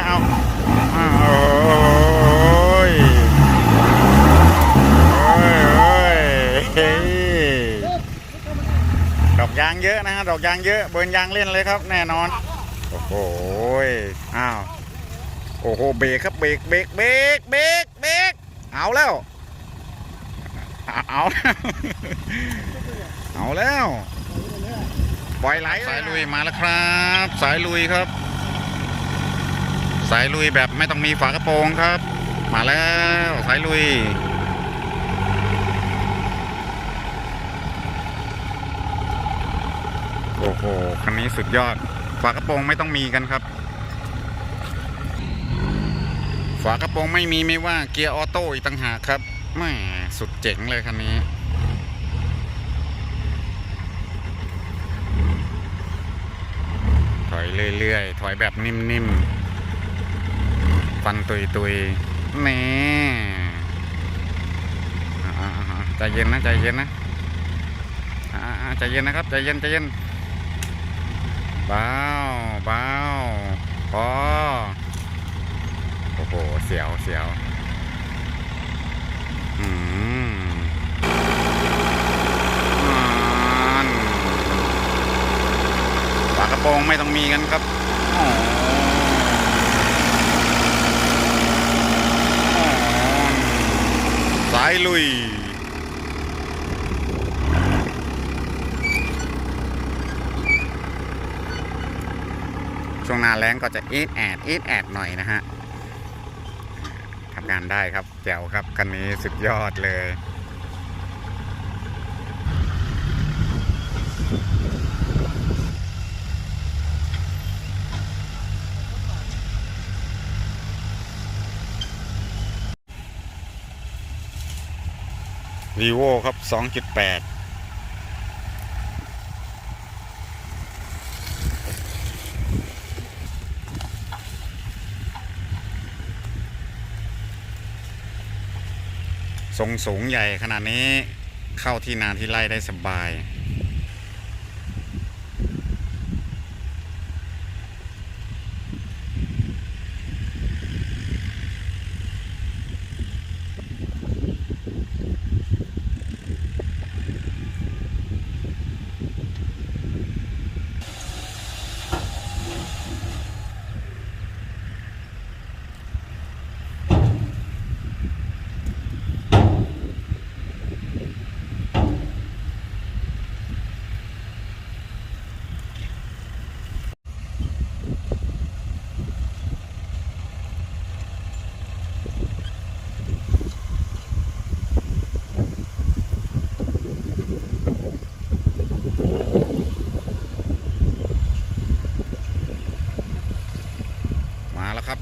งเอาโอ้ยโอ้ยโอ้ยดอกยางเยอะนะฮะดอกยางเยอะเบิร์นยางเล่นเลยครับ แน่นอน โอ้โหยอ้าวโอ้โหเบรกครับเบรกเบรกเบรกเบรกเบรกเอาแล้ว เอาเอาแล้วปล่อยไหลสายลุยมาแล้วครับ สายลุยครับ สายลุยแบบไม่ต้องมีฝากระโปรงครับ มาแล้วสายลุย โอ้โหคันนี้สุดยอด ฝากระโปรงไม่ต้องมีกันครับ ฝากระโปรงไม่มีไม่ว่าเกียร์ออโต้อีกต่างหากครับแม่สุดเจ๋งเลยคันนี้ถอยเรื่อยๆ ถอยแบบนิ่มๆ ฟันตุยๆแน่อ่ใจเย็นนะใจเย็นนะใจเย็นนะครับใจเย็นใจเย็นเบาเบาพอโอ้โหเสียวเสียวอืมอ่านฝากระโปรงไม่ต้องมีกันครับอ๋ออ๋อสาย ลุย ช่วงหน้าแรงก็จะอีดแอดอีดแอดหน่อยนะฮะทำงานได้ครับแจ๋วครับคันนี้สุดยอดเลย รีโวครับ 2.8ทรงสูงใหญ่ขนาดนี้เข้าที่นาที่ไร่ได้สบาย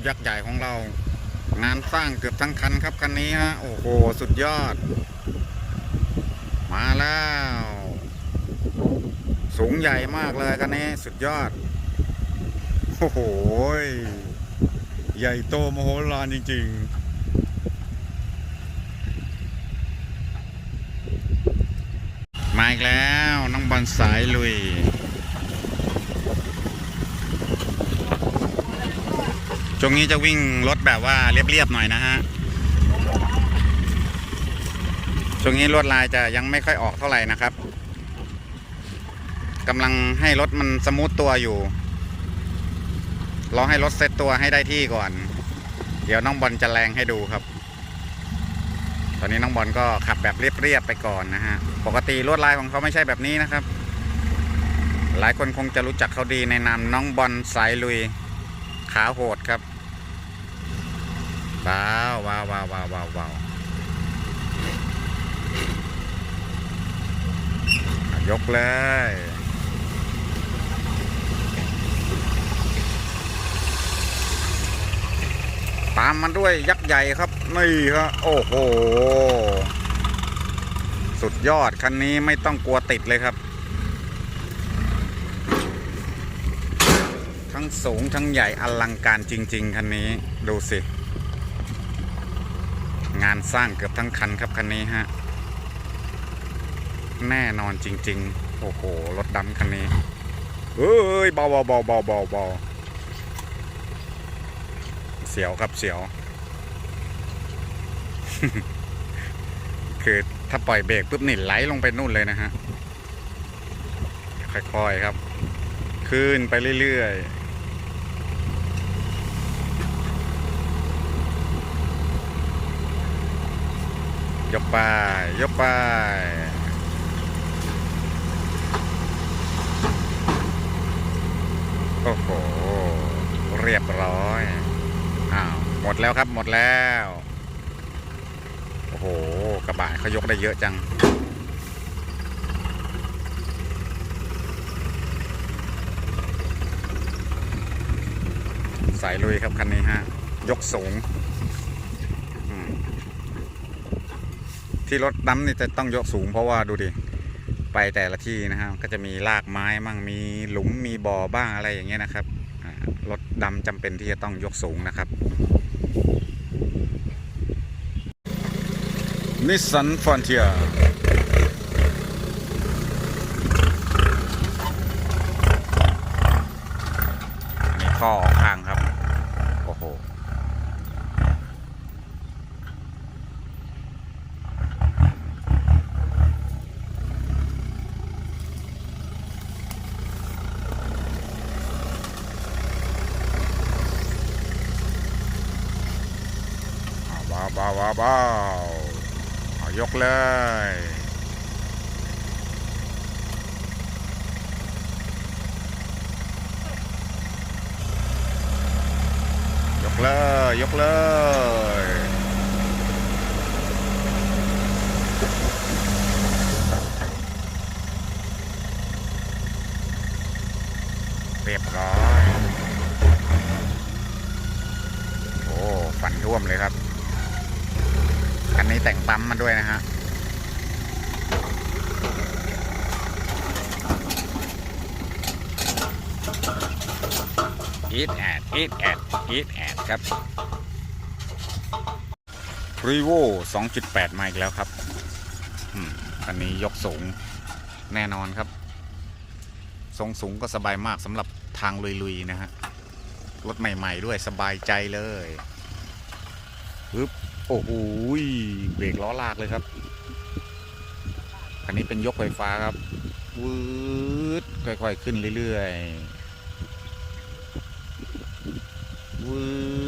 ยักษ์ใหญ่ของเรา งานสร้างเกือบทั้งคันครับคันนี้ฮะโอ้โหสุดยอด มาแล้ว สูงใหญ่มากเลยคันนี้สุดยอดโอ้โหใหญ่โตมโหฬารจริง ๆมาอีกแล้ว น้องบอลสายลุย ช่วงนี้จะวิ่งรถแบบว่าเรียบๆหน่อยนะฮะช่วงนี้ลวดลายจะยังไม่ค่อยออกเท่าไหร่นะครับกำลังให้รถมันสมูทตัวอยู่รอให้รถเซตตัวให้ได้ที่ก่อน เดี๋ยวน้องบอลจะแรงให้ดูครับ ตอนนี้น้องบอลก็ขับแบบเรียบๆไปก่อนนะฮะ ปกติลวดลายของเขาไม่ใช่แบบนี้นะครับ หลายคนคงจะรู้จักเขาดีในนามน้องบอลสายลุยขาโหดครับ ว้าวว้าวว้าวว้าวว้าวว้าวยกเลยตามมันด้วยยักษ์ใหญ่ครับ นี่ครับโอ้โห สุดยอด คันนี้ไม่ต้องกลัวติดเลยครับ ทั้งสูงทั้งใหญ่อลังการจริง ๆ คันนี้ ดูสิ งานสร้างเกือบทั้งคันครับคันนี้ฮะ แน่นอนจริง ๆ โอ้โห รถดำคันนี้เอ้ยเบาเบาเบาเบาเบาเบาเสียวครับเสียว คือถ้าปล่อยเบรกปุ๊บนี่ไหลลงไปนู่นเลยนะฮะ ค่อยๆครับ ขึ้นไปเรื่อยๆ ยกไปยกไปโอ้โห เรียบร้อย อ้าว หมดแล้วครับ หมดแล้ว โอ้โห กระบะเขายกได้เยอะจัง สายลุยครับคันนี้ฮะ ยกสูงอืม ที่รถดำนี่จะต้องยกสูงเพราะว่าดูดิ ไปแต่ละที่นะครับ ก็จะมีรากไม้มั่งมีหลุมมีบ่อบ้างอะไรอย่างเงี้ยนะครับรถดำจำเป็นที่จะต้องยกสูงนะครับนิสสันฟอนเทียนี่ข้อออกข้างครับ โอ้โห เบาเบาเบาเบายกเลยยกเลยยกเลยเรียบร้อย โอ้ ฟันท่วมเลยครับ คันนี้แต่งปั๊มมาด้วยนะฮะอีทแอดอีทแอดอีทแอดครับรีโว2.8 มาอีกแล้วครับอันนี้ยกสูงแน่นอนครับ ทรงสูงก็สบายมากสำหรับทางลุยๆนะฮะ รถใหม่ๆด้วยสบายใจเลยปึ๊บ โอ้โหเบรกล้อลากเลยครับ อันนี้เป็นยกไฟฟ้าครับวืดค่อยๆขึ้นเรื่อยๆวืด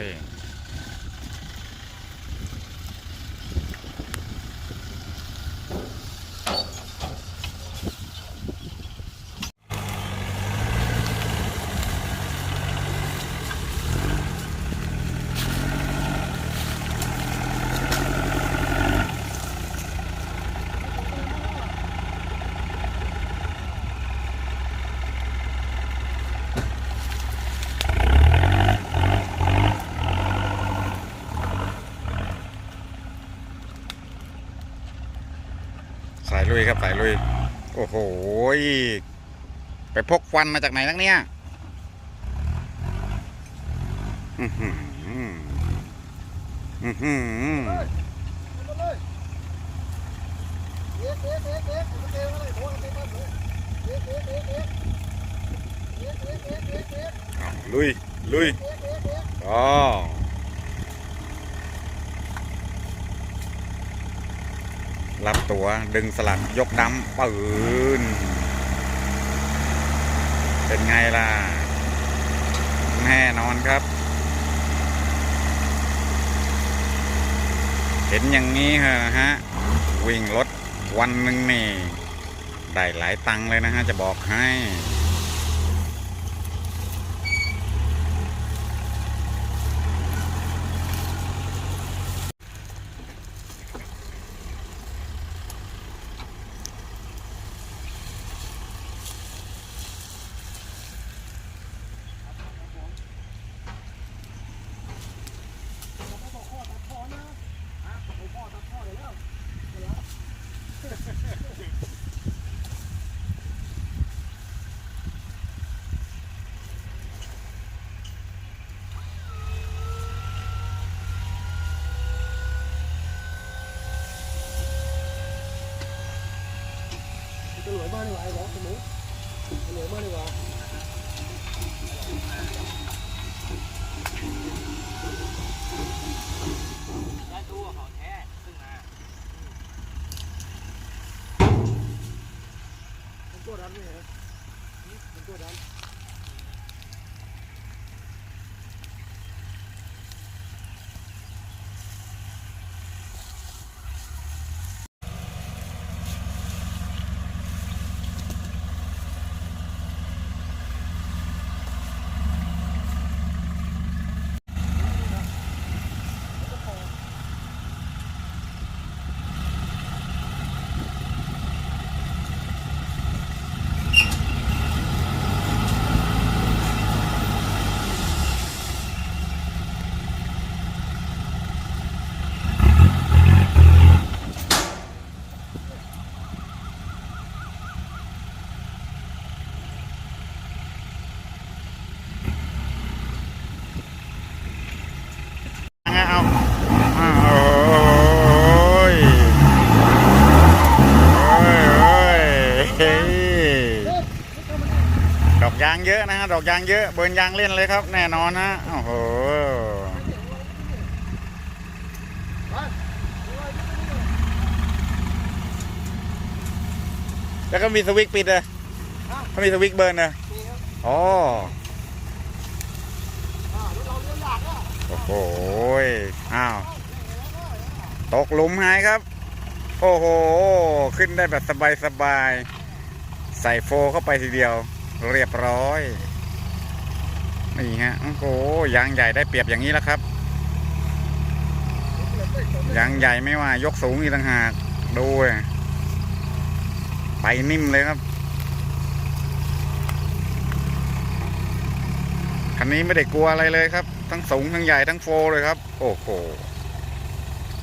รียบร้อย สายลุยครับสายลุย โอ้โห ไปพกควันมาจากไหนนักเนี่ยอือหืออือหืออ้าวลุย ลุยอ๋อ รับตัวดึงสลักยกดำปืนเป็นไงล่ะ แน่นอนครับ เห็นอย่างนี้เหรอฮะ วิ่งรถวันหนึ่งนี่ ได้หลายตังค์เลยนะฮะ จะบอกให้ มือมาดีกว่าได้ตู้ของแท้ซึ่งมามันตัวดำนี่เหรอมันตัวดัน โอ้ยโอ้ยดอกยางเยอะนะฮะ ดอกยางเยอะ เบิร์นยางเล่นเลยครับ แน่นอนฮะ โอ้โหแล้วก็มีสวิตช์ปิดเลยเขามีสวิตช์เบิร์นเลยอ๋อโอ้โห อ้าว ตกหลุมหายครับ โอ้โห ขึ้นได้แบบสบายๆ ใส่โฟเข้าไปทีเดียว เรียบร้อย นี่ฮะ โอ้โห ยางใหญ่ได้เปรียบอย่างนี้แล้วครับ ยางใหญ่ไม่ว่ายกสูงอีกต่างหาก ดูไปนิ่มเลยครับ คันนี้ไม่ได้กลัวอะไรเลยครับ ทั้งสูงทั้งใหญ่ทั้งโฟเลยครับ โอ้โห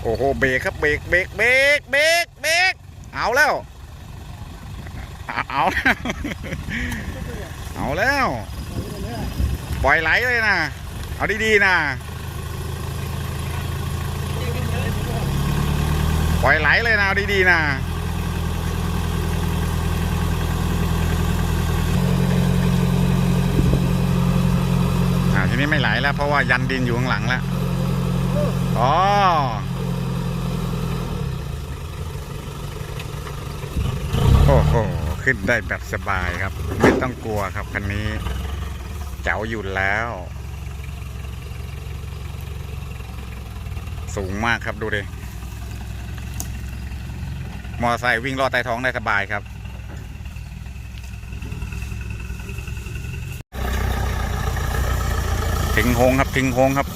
โอ้โหเบรกครับเบรกเบรกเบรกเบรกเบรกเอาแล้วเอาเอาแล้วเอาแล้ว ปล่อยไหลเลยนะ เอาดีๆนะ ปล่อยไหลเลยนะ เอาดีๆนะอ่าทีนี้ไม่ไหลแล้วเพราะว่ายันดินอยู่ข้างหลังแล้ว อ๋อ โอ้โห ขึ้นได้แบบสบายครับ ไม่ต้องกลัวครับคันนี้เจ๋วอยู่แล้ว สูงมากครับดูดิมอเตอร์ไซค์วิ่งลอดใต้ท้องได้สบายครับทิ้งโฮงครับทิ้งโฮงครับ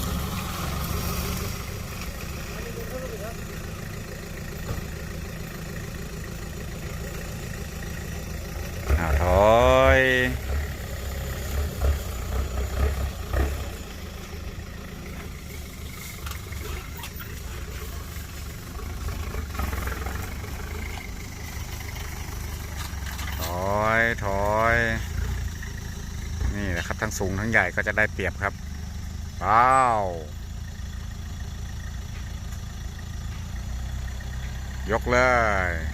อ่าถอยถอยถอย นี่แหละครับ ทั้ง สูงทั้งใหญ่ก็จะได้เปรียบครับว้าวยกเลย